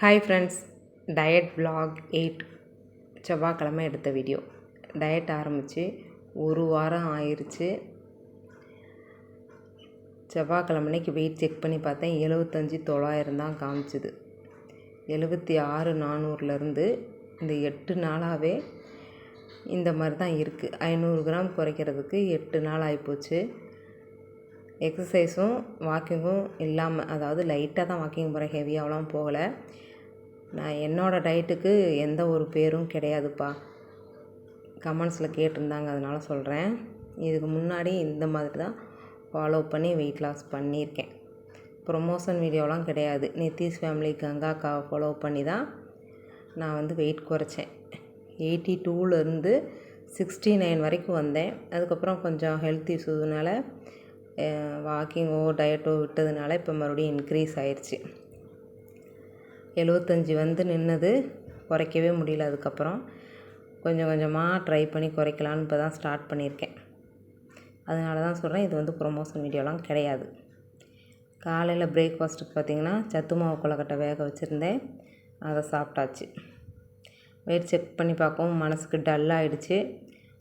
Hi friends diet vlog eight செவ்வாய்க்கிழமை எடுத்த video diet ஆரம்பித்து ஒரு வாரம் ஆயிடுச்சு செவ்வாய்க்கிழமைக்கு அன்னைக்கு வெயிட் செக் பண்ணி பார்த்தேன். எழுபத்தஞ்சி தொள்ளாயிரம் தான் காமிச்சுது. எழுபத்தி ஆறு நானூறுலேருந்து இந்த எட்டு நாளாகவே இந்த மாதிரி தான் இருக்குது ஐநூறு கிராம் குறைக்கிறதுக்கு எட்டு நாள் ஆகிப்போச்சு எக்ஸசைஸும் வாக்கிங்கும் இல்லாமல் அதாவது லைட்டாக தான் வாக்கிங் போகிறேன் ஹெவியாகலாம் போகலை. நான் என்னோடய டயட்டுக்கு எந்த ஒரு பேரும் கிடையாதுப்பா. கமெண்ட்ஸில் கேட்டிருந்தாங்க அதனால் சொல்கிறேன் இதுக்கு முன்னாடி இந்த மாதிரி தான் ஃபாலோ பண்ணி வெயிட் லாஸ் பண்ணியிருக்கேன். ப்ரொமோஷன் வீடியோலாம் கிடையாது. நித்திஷ் ஃபேமிலி கங்காக்காவை ஃபாலோ பண்ணி தான் நான் வந்து வெயிட் குறைச்சேன். எயிட்டி டூலேருந்து சிக்ஸ்டி நைன் வரைக்கும் வந்தேன். அதுக்கப்புறம் கொஞ்சம் ஹெல்த் இஷ்யூனால வாக்கிங்கோ டயட்டோ விட்டதுனால இப்போ மறுபடியும் இன்க்ரீஸ் ஆயிடுச்சு எழுபத்தஞ்சி வந்து நின்னது. குறைக்கவே முடியல அதுக்கப்புறம். கொஞ்சம் கொஞ்சமாக ட்ரை பண்ணி குறைக்கலான்னு இப்போ தான் ஸ்டார்ட் பண்ணியிருக்கேன் அதனால தான் சொல்கிறேன் இது வந்து ப்ரொமோஷன் வீடியோலாம் கிடையாது. காலையில் பிரேக்ஃபாஸ்ட்டுக்கு பார்த்திங்கன்னா சத்து மாவு கொலக்கட்டை வேக வச்சுருந்தேன். அதை சாப்பிட்டாச்சு. வெயிட் செக் பண்ணி பார்க்கவும் மனசுக்கு டல் ஆகிடுச்சு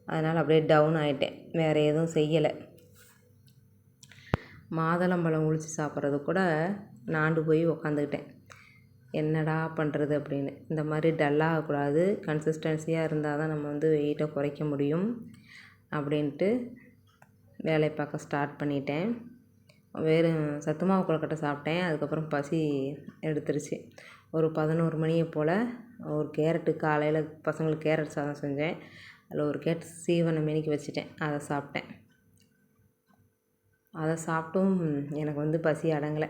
அதனால் அப்படியே டவுன் ஆகிட்டேன் வேறு எதுவும் செய்யலை. மாதுளம்பழம் உளித்து சாப்பிட்றது கூட நாண்டு போய் உக்காந்துக்கிட்டேன். என்னடா பண்ணுறது அப்படின்னு. இந்த மாதிரி டல்லாகக்கூடாது கன்சிஸ்டன்சியாக இருந்தால் தான் நம்ம வந்து வெயிட்டை குறைக்க முடியும் அப்படின்ட்டு வேலையை பார்க்க ஸ்டார்ட் பண்ணிட்டேன். வேறு சத்து மாவு கொழுக்கட்டை சாப்பிட்டேன். அதுக்கப்புறம் பசி எடுத்துருச்சு. ஒரு பதினோரு மணியை போல் ஒரு கேரட்டு காலையில் பசங்களுக்கு கேரட் சாதம் செஞ்சேன். அதில் ஒரு கேரட் சீவனை மெனிக்கு வச்சுட்டேன். அதை சாப்பிட்டேன். அதை சாப்பிட்டும் எனக்கு வந்து பசி அடங்கலை.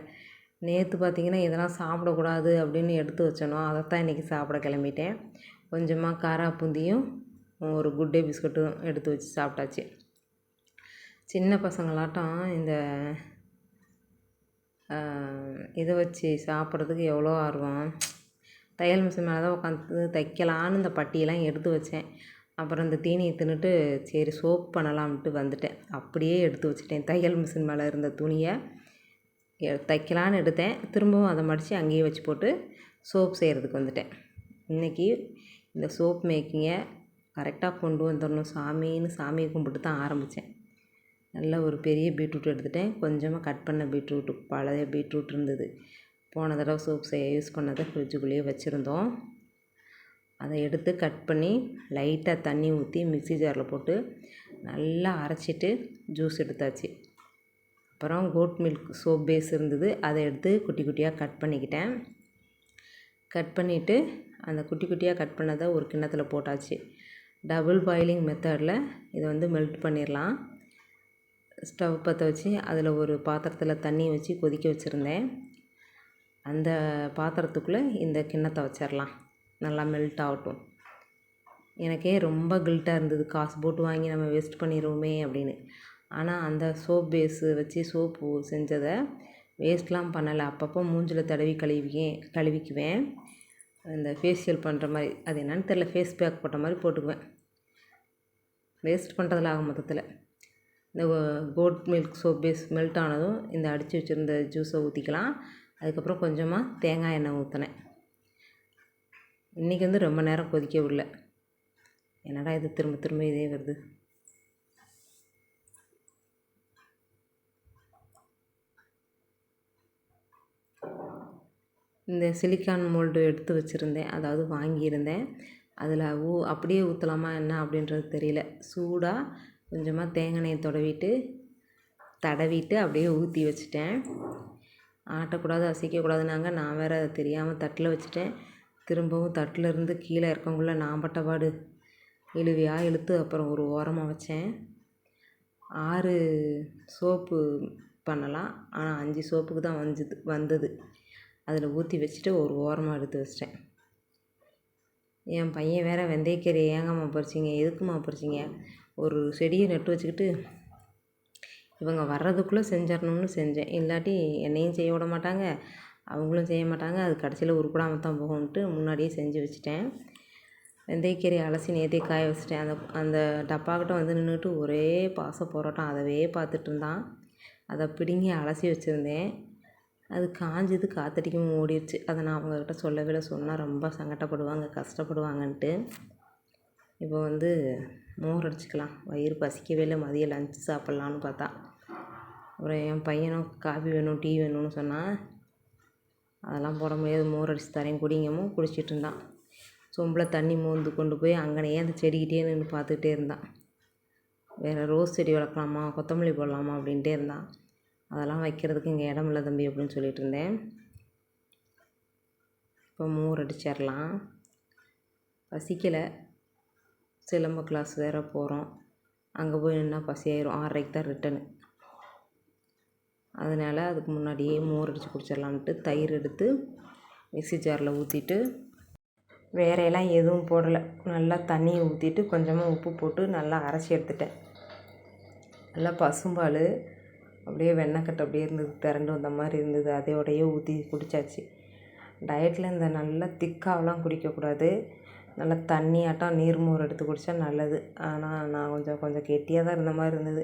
நேற்று பார்த்திங்கன்னா இதெல்லாம் சாப்பிடக்கூடாது அப்படின்னு எடுத்து வச்சனோ அதைத்தான் இன்றைக்கி சாப்பிட கிளம்பிட்டேன். கொஞ்சமாக காரா பூந்தியும் ஒரு குட் டே பிஸ்கட்டும் எடுத்து வச்சு சாப்பிட்டாச்சு. சின்ன பசங்களாட்டம் இந்த இதை வச்சு சாப்பிட்றதுக்கு எவ்வளோ ஆர்வம். தையல் மிஷின் மேலே தான் உட்காந்து தைக்கலான்னு இந்த பட்டியெல்லாம் எடுத்து வச்சேன். அப்புறம் இந்த தீனியை தின்னுட்டு சரி சோப் பண்ணலாம்ட்டு வந்துட்டேன். அப்படியே எடுத்து வச்சுட்டேன். தையல் மிஷின் மேலே இருந்த துணியை. தைக்கலான்னு எடுத்தேன். திரும்பவும் அதை மடித்து அங்கேயே வச்சு போட்டு சோப் செய்கிறதுக்கு வந்துட்டேன். இன்றைக்கி இந்த சோப் மேக்கிங்கை கரெக்டாக கொண்டு வந்துடணும் சாமின்னு சாமியை கும்பிட்டு தான் ஆரம்பித்தேன் நல்ல ஒரு பெரிய பீட்ரூட் எடுத்துட்டேன். கொஞ்சமாக கட் பண்ண பீட்ரூட்டு பழைய பீட்ரூட் இருந்தது. போன தடவை சோப் செய்ய யூஸ் பண்ணதை ஃப்ரிட்ஜுக்குள்ளேயே வச்சுருந்தோம். அதை எடுத்து கட் பண்ணி லைட்டாக தண்ணி ஊற்றி மிக்ஸி ஜாரில் போட்டு நல்லா அரைச்சிட்டு ஜூஸ் எடுத்தாச்சு. அப்புறம் கோட் மில்க் சோப் பேஸ் இருந்தது. அதை எடுத்து குட்டி குட்டியாக கட் பண்ணிக்கிட்டேன். கட் பண்ணிவிட்டு அந்த குட்டி குட்டியாக கட் பண்ணதை ஒரு கிண்ணத்தில் போட்டாச்சு. டபுள் பாயிலிங் மெத்தடில் இதை வந்து மெல்ட் பண்ணிடலாம் ஸ்டவ் பற்ற வச்சு அதில் ஒரு பாத்திரத்தில் தண்ணி வச்சு கொதிக்க வச்சுருந்தேன். அந்த பாத்திரத்துக்குள்ளே இந்த கிண்ணத்தை வச்சிடலாம் நல்லா மெல்ட் ஆகட்டும். எனக்கே ரொம்ப கில்ட்டாக இருந்தது. காசு போட்டு வாங்கி நம்ம வேஸ்ட் பண்ணிடுவோமே அப்படின்னு. ஆனால் அந்த சோப் பேஸு வச்சு சோப்பு செஞ்சதை வேஸ்ட்லாம் பண்ணலை. அப்பப்போ மூஞ்சில் தடவி கழுவிக்கேன் கழுவிக்குவேன். இந்த ஃபேஷியல் பண்ணுற மாதிரி அது என்னன்னு தெரில ஃபேஸ் பேக் போட்ட மாதிரி போட்டுக்குவேன். வேஸ்ட் பண்ணுறதுல ஆக மொத்தத்தில். இந்த goat milk soap base melt ஆனதும் இந்த அடித்து வச்சுருந்த ஜூஸை ஊற்றிக்கலாம் அதுக்கப்புறம் கொஞ்சமாக தேங்காய் எண்ணெய் ஊற்றினேன் இன்றைக்கி வந்து ரொம்ப நேரம் கொதிக்க விடல என்னடா இது? திரும்ப திரும்ப இதே வருது. இந்த சிலிக்கான் மோல்டு எடுத்து வச்சுருந்தேன். அதாவது வாங்கியிருந்தேன். அதில் ஊ அப்படியே ஊற்றலாமா என்ன அப்படின்றது தெரியல. சூடாக கொஞ்சமாக தேங்காய் எண்ணெயை தடவிட்டு தடவிட்டு அப்படியே ஊற்றி வச்சுட்டேன். ஆட்டக்கூடாது அசைக்கக்கூடாதுனாங்க நான் வேறு அதை தெரியாமல் தட்டில் வச்சுட்டேன். திரும்பவும் தட்டில் இருந்து கீழே இறக்கங்குள்ள நான் பட்டபாடு இழுவியாக இழுத்து அப்புறம் ஒரு ஓரமாக வச்சேன். ஆறு சோப்பு பண்ணலாம். ஆனால் அஞ்சு சோப்புக்கு தான் வந்தது வந்தது. அதில் ஊற்றி வச்சுட்டு ஒரு ஓரமாக எடுத்து வச்சிட்டேன். என் பையன் வேறு வெந்தயக்கீரை ஏங்கம்மா பறிச்சிங்க எதுக்குமா பறிச்சிங்க ஒரு செடியை நட்டு வச்சுக்கிட்டு இவங்க வர்றதுக்குள்ளே செஞ்சிடணும்னு செஞ்சேன். இல்லாட்டி என்னையும் செய்ய விட மாட்டாங்க அவங்களும் செய்ய மாட்டாங்க அது கடைசியில் உருப்படாமல் தான் போகும்ன்ட்டு முன்னாடியே செஞ்சு வச்சுட்டேன். வெந்தயக்கீரை அலசி நேற்றே காய வச்சுட்டேன். அந்த அந்த டப்பாக்கிட்ட வந்து நின்றுட்டு ஒரே பாச போராட்டம் அதவே பார்த்துட்டு இருந்தான். அதை பிடுங்கி அலசி வச்சுருந்தேன். அது காஞ்சது காற்றடிக்கும் ஓடிடுச்சு அதை நான் அவங்கக்கிட்ட சொல்லவே இல்லை சொன்னால் ரொம்ப சங்கடப்படுவாங்க கஷ்டப்படுவாங்கன்ட்டு. இப்போ வந்து மோர் அடிச்சுக்கலாம். வயிறு பசிக்கவே இல்லை. மதியம் லஞ்சு சாப்பிட்லான்னு பார்த்தா. அப்புறம் என் பையனும் காஃபி வேணும் டீ வேணும்னு சொன்னான் அதெல்லாம் போட முடியாது. மோர் அடித்து தரேன் குடிங்கமும் குடிச்சிட்டு இருந்தான். சொம்பில் தண்ணி மோந்து கொண்டு போய் அங்கனையே அந்த செடிக்கிட்டே நின்று பார்த்துக்கிட்டே இருந்தான். வேறு ரோஸ் செடி வளர்க்கலாமா? கொத்தமல்லி போடலாமா? அப்படின்ட்டே இருந்தான். அதெல்லாம் வைக்கிறதுக்கு இங்கே இடம் இல்லை தம்பி அப்படின்னு சொல்லிட்டு இருந்தேன் இப்போ மோர் அடிச்சிடலாம். பசிக்கலை. சிலம்ப கிளாஸ் வேறு போகிறோம். அங்கே போய் நின்னா பசியாயிரும். ஆறரைக்கு தான் ரிட்டனு அதனால் அதுக்கு முன்னாடியே மோர் அடித்து குடிச்சிடலான்ட்டு தயிர் எடுத்து மிக்ஸி ஜாரில் ஊற்றிட்டு வேறையெல்லாம் எதுவும் போடலை. நல்லா தண்ணியை ஊற்றிட்டு கொஞ்சமாக உப்பு போட்டு நல்லா அரைச்சி எடுத்துட்டேன். நல்லா பசும்பால். அப்படியே வெண்ணக்கட்டை அப்படியே இருந்தது திரண்டு வந்த மாதிரி இருந்தது. அதோடையே ஊற்றி குடித்தாச்சு டயட்டில் இந்த நல்லா திக்காவெலாம் குடிக்கக்கூடாது. நல்லா தண்ணியாட்டம் நீர்மோர் எடுத்து குடித்தா நல்லது. ஆனால் நான் கொஞ்சம் கொஞ்சம் கெட்டியாக தான் இருந்த மாதிரி இருந்தது.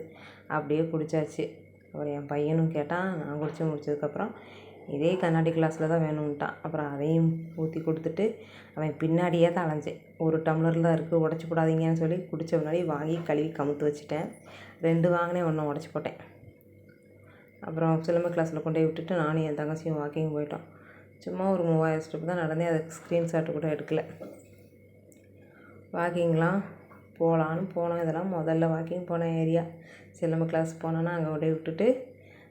அப்படியே குடித்தாச்சு அப்புறம் என் பையனும் கேட்டான் நான் குடித்து முடிச்சதுக்கப்புறம் இதே கண்ணாடி கிளாஸில் தான் வேணும்ன்ட்டான். அப்புறம் அதையும் ஊற்றி கொடுத்துட்டு அவன் பின்னாடியே தான் அலைஞ்சேன். ஒரு டம்ளரில் தான் இருக்குது உடச்சி போடாதீங்கன்னு சொல்லி குடித்த முன்னாடி வாங்கி கழுவி கமுத்து வச்சுட்டேன். ரெண்டு வாங்கினேன் ஒன்று உடச்சி போட்டேன். அப்புறம் சிலம்ப கிளாஸில் கொண்டு போய் விட்டுட்டு நானும் என் தங்கச்சியும் வாக்கிங் போயிட்டோம். சும்மா ஒரு மூவாயிரம் ஸ்டெப் தான் நடந்தேன் அதுக்கு ஸ்க்ரீன்ஷாட்டு கூட எடுக்கலை. வாக்கிங்லாம் போகலான்னு போனோம். இதெல்லாம் முதல்ல வாக்கிங் போன ஏரியா சிலம்ப கிளாஸ் போனோன்னா அங்கே கொண்டு விட்டுட்டு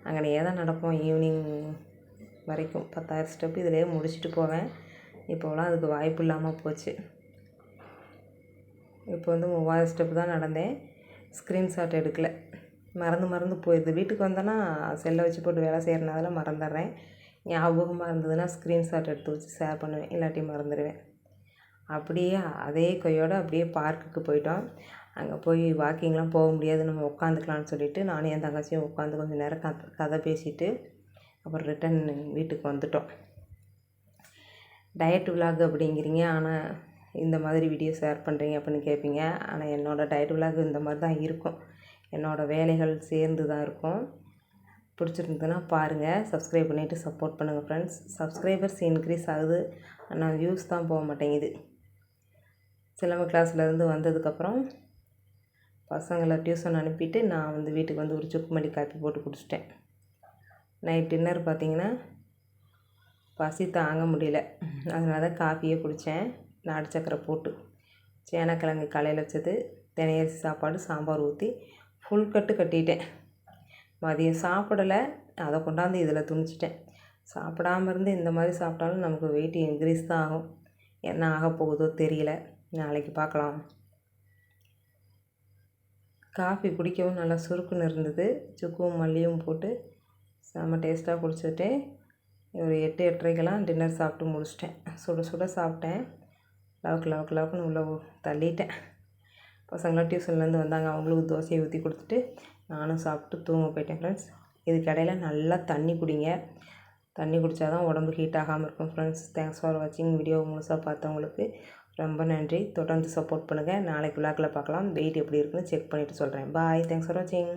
அங்கனையே தான் நடப்போம். ஈவினிங் வரைக்கும் பத்தாயிரம் ஸ்டெப் இதிலே முடிச்சுட்டு போவேன். இப்போலாம் அதுக்கு வாய்ப்பு இல்லாமல் போச்சு. இப்போ வந்து மூவாயிரம் ஸ்டெப் தான் நடந்தேன். ஸ்க்ரீன்ஷாட் எடுக்கலை. மறந்து மறந்து போயிடுது வீட்டுக்கு வந்தேன்னா செல்லை வச்சு போட்டு வேலை செய்கிறனால மறந்துடுறேன். ஞாபகமாக இருந்ததுன்னா ஸ்க்ரீன்ஷாட் எடுத்து வச்சு ஷேர் பண்ணுவேன். இல்லாட்டி மறந்துடுவேன். அப்படியே அதே கையோடு அப்படியே பார்க்குக்கு போயிட்டோம். அங்கே போய் வாக்கிங்லாம் போக முடியாது. நம்ம உட்காந்துக்கலான்னு சொல்லிவிட்டு நானும் என் தங்கச்சியும் உட்காந்து கொஞ்சம் நேரம் கதை கதை பேசிவிட்டு அப்புறம் ரிட்டன் வீட்டுக்கு வந்துட்டோம். டயட் விலாக் அப்படிங்கிறீங்க. ஆனால் இந்த மாதிரி வீடியோ ஷேர் பண்ணுறீங்க அப்படின்னு கேட்பீங்க ஆனால் என்னோடய டயட் விலாக் இந்த மாதிரி தான் இருக்கும். என்னோடய வேலைகள் சேர்ந்து தான் இருக்கும். பிடிச்சிருந்ததுன்னா பாருங்கள் சப்ஸ்கிரைப் பண்ணிவிட்டு சப்போர்ட் பண்ணுங்கள் ஃப்ரெண்ட்ஸ் சப்ஸ்கிரைபர்ஸ் இன்க்ரீஸ் ஆகுது. ஆனால் வியூஸ் தான் போக மாட்டேங்குது. சிலம்ப கிளாஸ்லேருந்து வந்ததுக்கப்புறம் பசங்களை டியூஷன் அனுப்பிட்டு நான் வந்து வீட்டுக்கு வந்து ஒரு சுக்குமல்லி காப்பி போட்டு குடிச்சிட்டேன். நைட் டின்னர் பார்த்திங்கன்னா பசி தாங்க முடியல. அதனால தான் காஃபியே குடித்தேன் நாட்டு சக்கரை போட்டு. சேனக்கிழங்கு காலையில் வச்சது. தினையரிசி சாப்பாடு சாம்பார் ஊற்றி ஃபுல் கட்டு கட்டிட்டேன். மதியம் சாப்பிடலை அதை கொண்டாந்து இதில் துணிச்சிட்டேன். சாப்பிடாம இருந்து இந்த மாதிரி சாப்பிட்டாலும் நமக்கு வெயிட் இன்க்ரீஸ் தான் ஆகும். என்ன ஆக போகுதோ தெரியல. நாளைக்கு பார்க்கலாம். காஃபி குடிக்கவும் நல்லா சுருக்குன்னு இருந்தது. சுக்கும் மல்லியும் போட்டு செம்ம டேஸ்ட்டாக குடிச்சிட்டு ஒரு எட்டு எட்டரைக்கெல்லாம் டின்னர் சாப்பிட்டு முடிச்சிட்டேன். சுட சுட சாப்பிட்டேன். லவக்கு லவக்கு லவக்குன்னு உள்ளே தள்ளிட்டேன். பசங்களாம் டியூஷன்லேருந்து வந்தாங்க. அவங்களுக்கு தோசையை ஊற்றி கொடுத்துட்டு நானும் சாப்பிட்டு தூங்க போயிட்டேன் ஃப்ரெண்ட்ஸ் இதுக்கடையில் நல்லா தண்ணி குடிங்க. தண்ணி குடித்தா தான் உடம்பு ஹீட் ஆகாமல் இருக்கும் ஃப்ரெண்ட்ஸ் தேங்க்ஸ் ஃபார் வாட்சிங் வீடியோ முழுசாக பார்த்தவங்களுக்கு ரொம்ப நன்றி. தொடர்ந்து சப்போர்ட் பண்ணுங்கள் நாளைக்கு விழாக்கில் பார்க்கலாம். வெயிட் எப்படி இருக்குன்னு செக் பண்ணிவிட்டு சொல்கிறேன் பாய் தேங்க்ஸ் ஃபார் வாட்சிங்